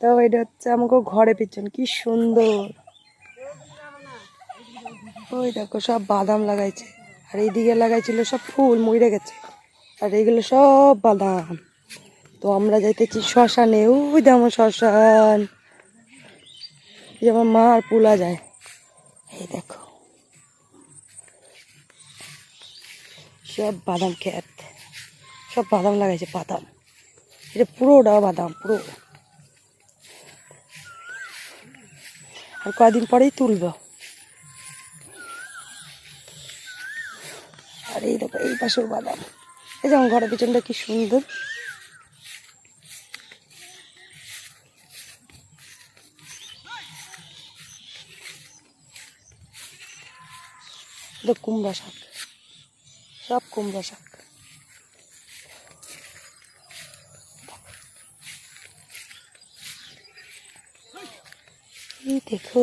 তো এটা হচ্ছে আমাকে ঘরে পিছন, কি সুন্দর। ওই দেখো সব বাদাম লাগাইছে, আর এইদিকে লাগাইছিল সব ফুল মরে গেছে, আর এইগুলো সব বাদাম। তো আমরা যাইতেছি শ্মশানে, ওই দেখো শ্মশান। এই যে আমার মা আর পুলা যায়, এই দেখো। সব বাদাম খেত, সব বাদাম লাগাইছে, বাদাম। এটা পুরোটা বাদাম, পুরো। আর কয়দিন পরেই তুলবো। আর এই দেখো, এই পাশেও বাদাম। এই যেমন ঘরের পিছনটা কি সুন্দর। কুমড়া শাক। সব কুমড়া শাক। ये देखो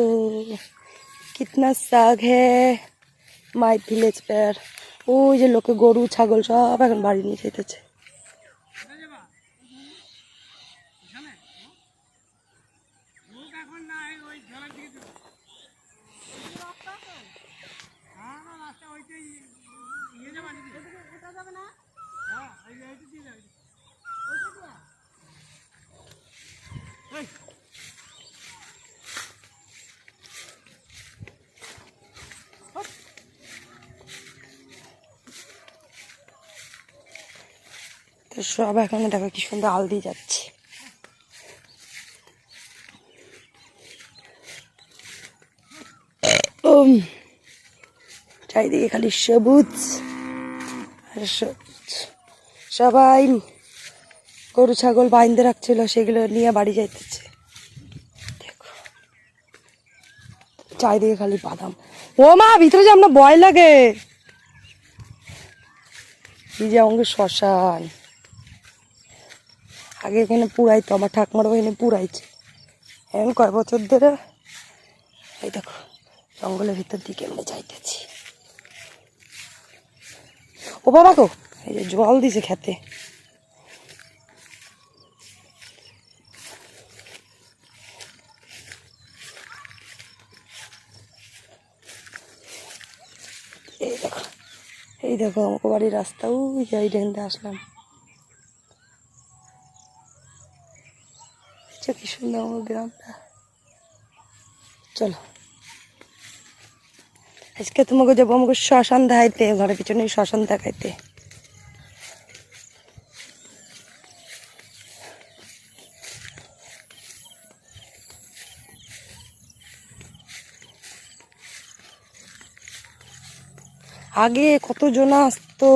कितना साग है মাই ভিলেজ পেয়ার ওই যে লোকে গরু ছাগল সব এখন বাড়ি নিয়ে যেতেছে সব এখন দেখো কি সুন্দর আল দিয়ে যাচ্ছে। চারিদিকে খালি সবুজ আর সবুজ। সবাই গরু, ছাগল বাইন্দে রাখছিল, সেগুলো নিয়ে বাড়ি যাইতেছে। দেখো। চারিদিকে খালি বাদাম। ও মা, ভিতরে যে আমরা ভয় লাগে। এই যে আমাকে শ্মশান। আগে এখানে পুরাইতো, আমার ঠাকুমারও এখানে পুরাইছে। এখন কয় বছর ধরে? এই দেখো, জঙ্গলের ভিতর দিকে আমরা যাইতেছি। ও বাবা গো, এই যে জল দিছে খেতে। এই দেখো এই দেখো, আমাকে বাড়ির রাস্তা, ওই যে এই আসলাম। দেখছ কি সুন্দর গ্রামটা। চলো। আজকে তোমাকে যাব আমাকে শ্মশান দেখাইতে, ঘরের পিছনে শ্মশান দেখাইতে। আগে কত জন আসতো?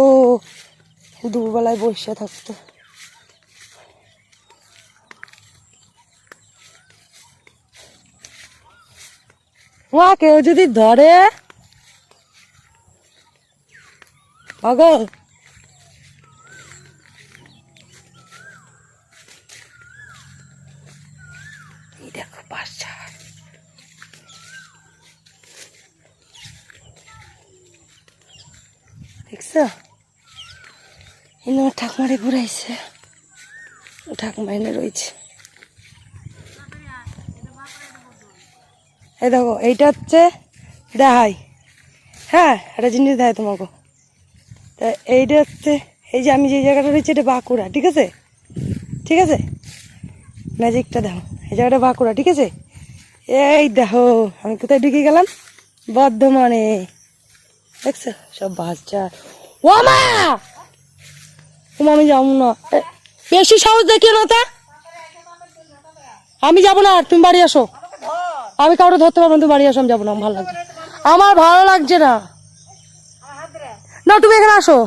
দুপুরবেলায় বসে থাকতো। মা কেউ যদি ধরে? এই দেখো বাচ্চা দেখছ? আমার ঠাকুমারে ঘুরাইছে। ঠাকুমা এনে রয়েছে। এই দেখো, এইটা হচ্ছে দেখাই হ্যাঁ একটা জিনিস দেখাই তোমাকে। তা এইটা হচ্ছে, এই যে আমি যে জায়গাটা রয়েছি, এটা বাঁকুড়া, ঠিক আছে? ঠিক আছে? ম্যাজিকটা দেখো, এই জায়গাটা বাঁকুড়া, ঠিক আছে? এই দেখো, আমি কোথায় ঢুকে গেলাম? বর্ধমানে। দেখছ? সব বাচ্চা। ও মা! আমি যাব না। বেশি সাহস দেখিও না তা। আমি যাব না তুমি বাড়ি আসো। আমি কাউকে ধরতে পারব না তুমি বাড়ি আসো আমি যাব না ভালো লাগছে আমার ভালো লাগছে না। না তুমি এখানে আসো।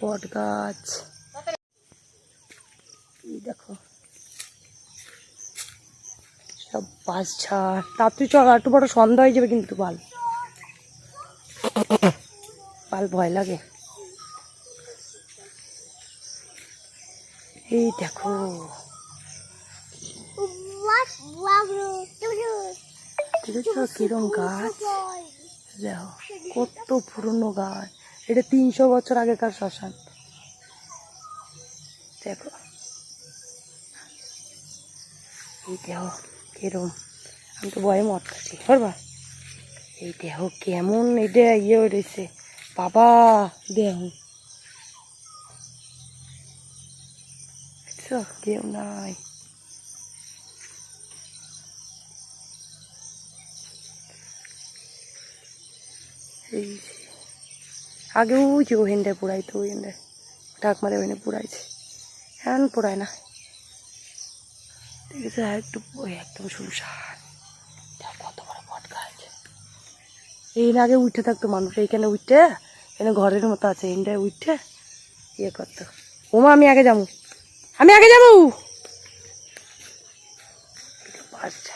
বট গাছ দেখো। ছাড় তার তুই চল একটু বড় সন্ধ্যা হয়ে যাবে কিন্তু পাল পাল ভয় লাগে। এই দেখো। কিরম গাছ? দেখো, কত পুরনো গাছ। এটা তিনশো বছর আগেকার শ্মশান। দেখো। এই দেহ কিরম? আমি তো ভয়ে খাচ্ছি পারবা এই দেহ কেমন এটা ইয়ে রয়েছে। বাবা, দেহ। দেখছ কেউ নাই। যে, আগে ওই যে ওহেন্ডায় পুরাইতো ওহেন্ডায় ডাক মারে ওহেন্ডে পুরাইছে এখন পুরায় না। দেখেছে, আর একটু একদম শুনশান। কত বড় বট গাছ এই আগে উঠে থাকতো মানুষ, এইখানে উঠে, এখানে ঘরের মতো আছে, এখানটায় উঠে ইয়ে করতো। ওমা, আমি আগে যাব। আমি আগে যাব! বাচ্চা।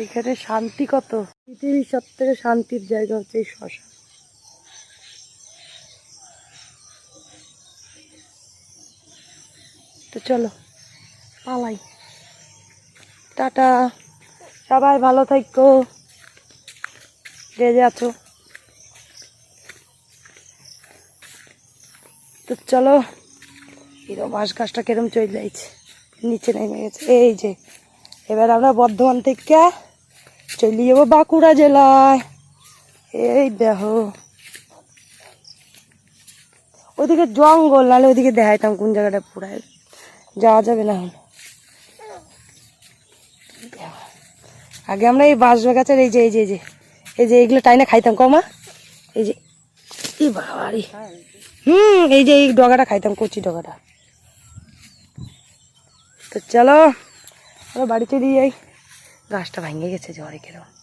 এইখানে শান্তি কত? পৃথিবীর সব থেকে শান্তির জায়গা হচ্ছে এই শ্মশান। তো চলো, পালাই। টাটা, সবাই ভালো থাকো। যে আছো। তো চলো এরকম বাঁশ গাছটা কিরম চলে যাইছে, নিচে নেমে গেছে। এই যে, এবার আমরা বর্ধমান থেকে চলে যাব বাঁকুড়া জেলায়। এই দেখো। ওইদিকে জঙ্গল, নাহলে ওইদিকে দেখাইতাম কোন জায়গাটা পুরাই। যাওয়া যাবে না আগে আমরা এই বাঁশ গাছের এই যে এই যে এই যে এই যে এইগুলো টাইনা খাইতাম, কমা। এই যে এই বাবারি। হুম, এই যে এই ডগাটা খাইতাম, কচি ডগাটা। তো চলো, আমরা বাড়িতে দিয়ে যাই। গাছটা ভেঙে গেছে জ্বরে কেরম